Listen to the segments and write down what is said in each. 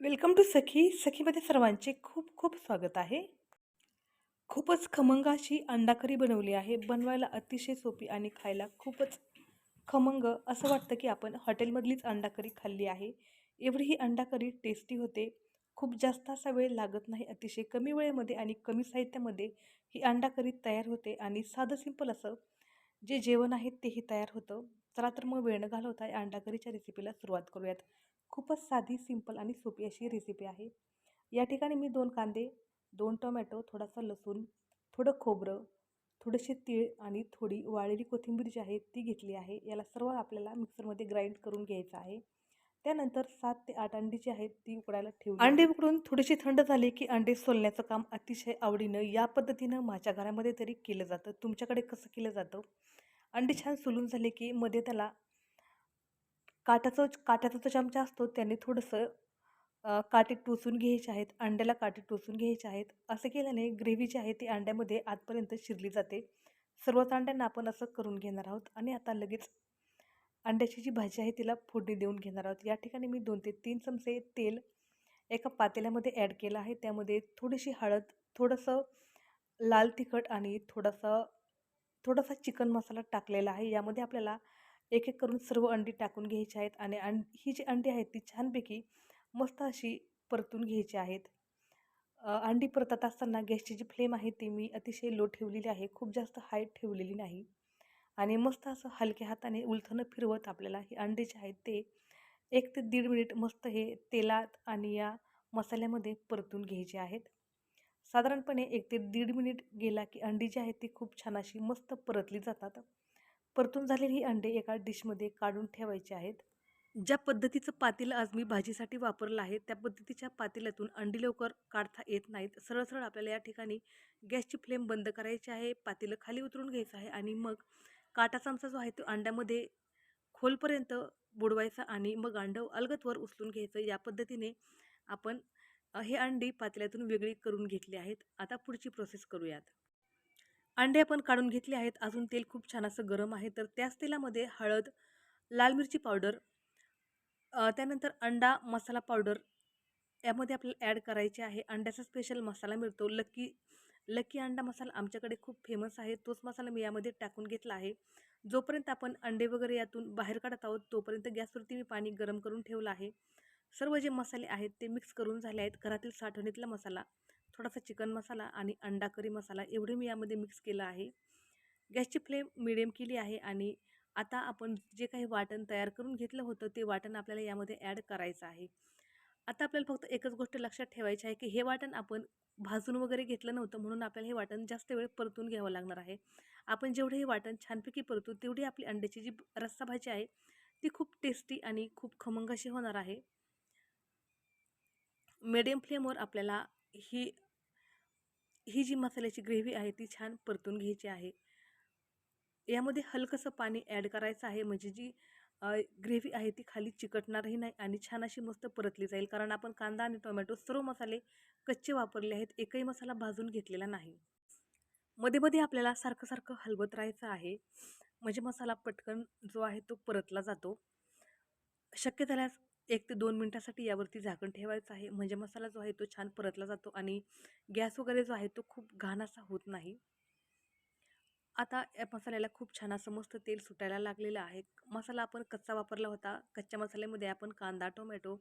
Welcome to सखी. सखीमध्ये सर्वांचे खूप खूप स्वागत आहे. खूपच खमंग अशी अंडाकरी बनवली आहे. बनवायला अतिशय सोपी आणि खायला खूपच खमंग असं वाटतं की आपण हॉटेलमधलीच अंडाकरी खाल्ली आहे. एवढी ही अंडाकरी टेस्टी होते. खूप जास्त असा वेळ लागत नाही. अतिशय कमी वेळेमध्ये आणि कमी साहित्यामध्ये ही अंडाकरी तयार होते आणि साधं सिंपल असं जे जेवण आहे तेही तयार होतं. चला तर मग वेळ न घालवता या अंडाकरीच्या रेसिपीला सुरुवात करूयात. खूपच साधी सिंपल आणि सोपी अशी रेसिपी आहे. या ठिकाणी मी दोन कांदे दोन टोमॅटो थोडासा लसूण थोडं खोबरं थोडेसे तीळ आणि थोडी वाळलेली कोथिंबीर जी आहे ती घेतली आहे. याला सर्व आपल्याला मिक्सरमध्ये ग्राइंड करून घ्यायचं आहे. त्यानंतर सात ते आठ अंडी जी आहेत ती उकडायला ठेवली अंडे उकडून थोडीशी थंड झाली की अंडे सोलण्याचं काम अतिशय आवडीनं या पद्धतीनं माझ्या घरामध्ये तरी केलं जातं. तुमच्याकडे कसं केलं जातं? अंडी छान सोलून झाले की मध्ये त्याला काट्याचं काट्याचा जो चमचा असतो त्याने थोडंसं काटे टोचून घ्यायचे आहेत अंड्याला काटे टोचून घ्यायचे आहेत. असं केल्याने ग्रेव्ही जी आहे ती अंड्यामध्ये आतपर्यंत शिरली जाते. सर्वच अंड्यांना आपण असं करून घेणार आहोत आणि आता लगेच अंड्याची जी भाजी आहे तिला फोडणी देऊन घेणार आहोत. या ठिकाणी मी दोन ते तीन चमचे तेल एका पातेल्यामध्ये ॲड केलं आहे. त्यामध्ये थोडीशी हळद थोडंसं लाल तिखट आणि थोडंसं थोडासा चिकन मसाला टाकलेला आहे. यामध्ये आपल्याला एक एक करून सर्व अंडी टाकून घ्यायची आहेत आणि अं ही जी अंडी आहेत ती छानपैकी मस्त अशी परतून घ्यायची आहेत. अंडी परतत असताना गॅसची जी फ्लेम आहे ती मी अतिशय लो ठेवलेली आहे खूप जास्त हाय ठेवलेली नाही. आणि मस्त असं हलक्या हाताने उलथनं फिरवत आपल्याला हे अंडे जे आहेत ते एक ते दीड मिनिट मस्त हे तेलात आणि या मसाल्यामध्ये परतून घ्यायचे आहेत. साधारणपणे एक ते दीड मिनिट गेला की अंडी जी आहेत ती खूप छान अशी मस्त परतली जातात. परतून झालेली ही अंडे एका डिशमध्ये काढून ठेवायचे आहेत. ज्या पद्धतीचं पातेलं आज मी भाजीसाठी वापरलं आहे त्या पद्धतीच्या पातेल्यातून अंडी लवकर काढता येत नाहीत. सरळ सरळ आपल्याला या ठिकाणी गॅसची फ्लेम बंद करायची आहे पातेलं खाली उतरून घ्यायचं आहे आणि मग काटा चमचा जो आहे तो अंड्यामध्ये खोलपर्यंत बुडवायचा आणि मग अंडं अलगतवर उचलून घ्यायचं. या पद्धतीने आपण हे अंडी पातेल्यातून वेगळी करून घेतली आहेत. आता पुढची प्रोसेस करूयात. अंडे आपण काढून घेतले आहेत. अजून तेल खूप छान असं गरम आहे. तर त्याच तेलामध्ये हळद लाल मिरची पावडर त्यानंतर अंडा मसाला पावडर यामध्ये आपल्याला ॲड करायचे आहे. अंड्याचा स्पेशल मसाला मिळतो. लक्की लक्की अंडा मसाला आमच्याकडे खूप फेमस आहे. तोच मसाला मी यामध्ये टाकून घेतला आहे. जोपर्यंत आपण अंडे वगैरे यातून बाहेर काढत आहोत तोपर्यंत गॅसवरती मी पाणी गरम करून ठेवलं आहे. सर्व जे मसाले आहेत ते मिक्स करून झाले आहेत. घरातील साठवणीतला मसाला. थोडासा चिकन मसाला आणि अंडा करी मसाला एवढे मी यामध्ये मिक्स केलं आहे. गॅसची फ्लेम मिडियम केली आहे आणि आता आपण जे काही वाटण तयार करून घेतलं होतं ते वाटण आपल्याला यामध्ये ॲड करायचं आहे. आता आपल्याला फक्त एकच गोष्ट लक्षात ठेवायची आहे की हे वाटण आपण भाजून वगैरे घेतलं नव्हतं म्हणून आपल्याला हे वाटण जास्त वेळ परतून घ्यावं लागणार आहे. आपण जेवढे हे वाटण छानपैकी परतू तेवढी आपली अंड्याची जी रस्सा भाजी आहे ती खूप टेस्टी आणि खूप खमंग अशी होणार आहे. मिडियम फ्लेमवर आपल्याला ही ही जी मसाल्याची ग्रेव्ही आहे ती छान परतून घ्यायची आहे. यामध्ये हलकंसं पाणी ॲड करायचं आहे. म्हणजे जी ग्रेव्ही आहे ती खाली चिकटणारही नाही आणि छान अशी मस्त परतली जाईल. कारण आपण कांदा आणि टोमॅटो सर्व मसाले कच्चे वापरले आहेत. एकही मसाला भाजून घेतलेला नाही. मध्ये मध्ये आपल्याला सारखं सारखं हलवत राहायचं आहे. म्हणजे मसाला पटकन जो आहे तो परतला जातो. शक्य झाल्यास एक ते दोन मिनटासाठी यावरती झाकण ठेवायचं आहे. म्हणजे मसाला जो आहे तो छान परतला जातो आणि गॅस वगैरे जो आहे तो खूप घाण असा होत नाही. आता या मसाल्याला खूप छान असं मस्त तेल सुटायला लागलेलं आहे. मसाला आपण कच्चा वापरला होता. कच्च्या मसाल्यामध्ये आपण कांदा टोमॅटो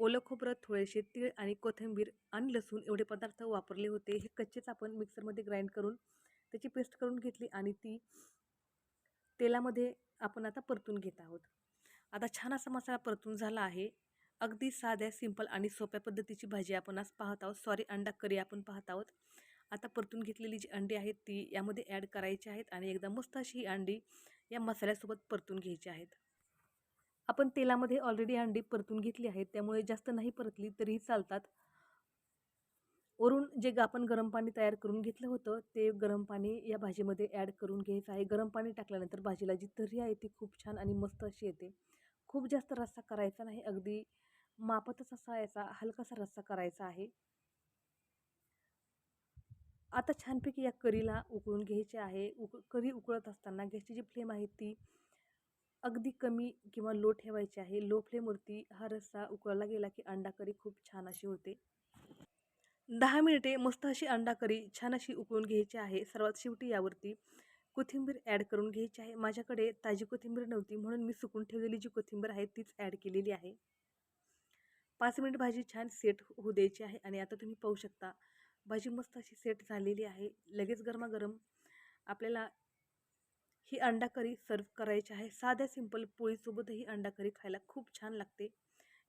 ओलं खोबरं थोडेसे तीळ आणि कोथिंबीर आणि लसूण एवढे पदार्थ वापरले होते. हे कच्चेच आपण मिक्सरमध्ये ग्राइंड करून त्याची पेस्ट करून घेतली आणि ती तेलामध्ये आपण आता परतून घेत आहोत. आता छान असा मसाला परतून झाला आहे. अगदी साध्या सिंपल आणि सोप्या पद्धतीची भाजी आपण आज पाहत आहोत. सॉरी अंडा करी आपण पाहत आहोत. आता परतून घेतलेली जी अंडी आहेत ती यामध्ये ॲड करायची आहेत आणि एकदा मस्त अशी ही अंडी या मसाल्यासोबत परतून घ्यायची आहेत. आपण तेलामध्ये ऑलरेडी अंडी परतून घेतली आहेत. त्यामुळे जास्त नाही परतली तरीही चालतात. वरून जे आपण गरम पाणी तयार करून घेतलं होतं ते गरम पाणी या भाजीमध्ये ॲड करून घ्यायचं आहे. गरम पाणी टाकल्यानंतर भाजीला जी तर्री आहे ती खूप छान आणि मस्त अशी येते. खूप जास्त रस्सा करायचा नाही. अगदी मापातच असा याचा हलकासा रस्सा करायचा आहे. आता छानपैकी या करीला उकळून घ्यायचे आहे. उक करी उकळत असताना गॅसची जी फ्लेम आहे ती अगदी कमी किंवा लो ठेवायची आहे. लो फ्लेमवरती हा रस्सा उकळला गेला की अंडा करी खूप छान अशी होते. दहा मिनिटे मस्त अशी अंडा करी छान अशी उकळून घ्यायची आहे. सर्वात शेवटी यावरती कोथिंबीर ॲड करून घ्यायची आहे. माझ्याकडे ताजी कोथिंबीर नव्हती म्हणून मी सुकून ठेवलेली जी कोथिंबीर आहे तीच ॲड केलेली आहे. पाच मिनिट भाजी छान सेट हो-, होऊ द्यायची आहे आणि आता तुम्ही पाहू शकता भाजी मस्त अशी सेट झालेली आहे. लगेच गरमागरम आपल्याला ही अंडा करी सर्व करायची आहे. साध्या सिंपल पोळीसोबतही अंडा करी खायला खूप छान लागते.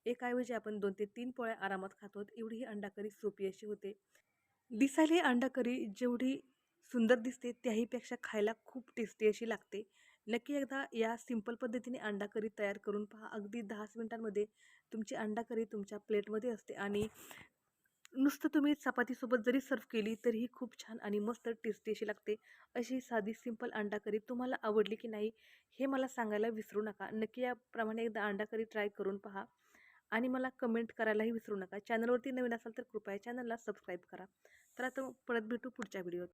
एकाऐवजी आपण दोन ते तीन पोळ्या आरामात खातो एवढी ही अंडा करी सोपी अशी होते. दिसायला अंडा करी जेवढी सुंदर दिसते त्याहीपेक्षा खायला खूप टेस्टी अशी लागते. नक्की एकदा या सिंपल पद्धतीने अंडा करी तयार करून पहा. अगदी दहाच मिनिटांमध्ये तुमची अंडा करी तुमच्या प्लेटमध्ये असते आणि नुसतं तुम्ही चपातीसोबत जरी सर्व केली तरीही खूप छान आणि मस्त टेस्टी अशी लागते. अशी साधी सिंपल अंडा करी तुम्हाला आवडली की नाही हे मला सांगायला विसरू नका. नक्की याप्रमाणे एकदा अंडा करी ट्राय करून पहा आणि मला कमेंट करायलाही विसरू नका. चॅनलवरती नवीन असाल तर कृपया चॅनलला सबस्क्राईब करा. तर आता परत भेटू पुढच्या व्हिडिओत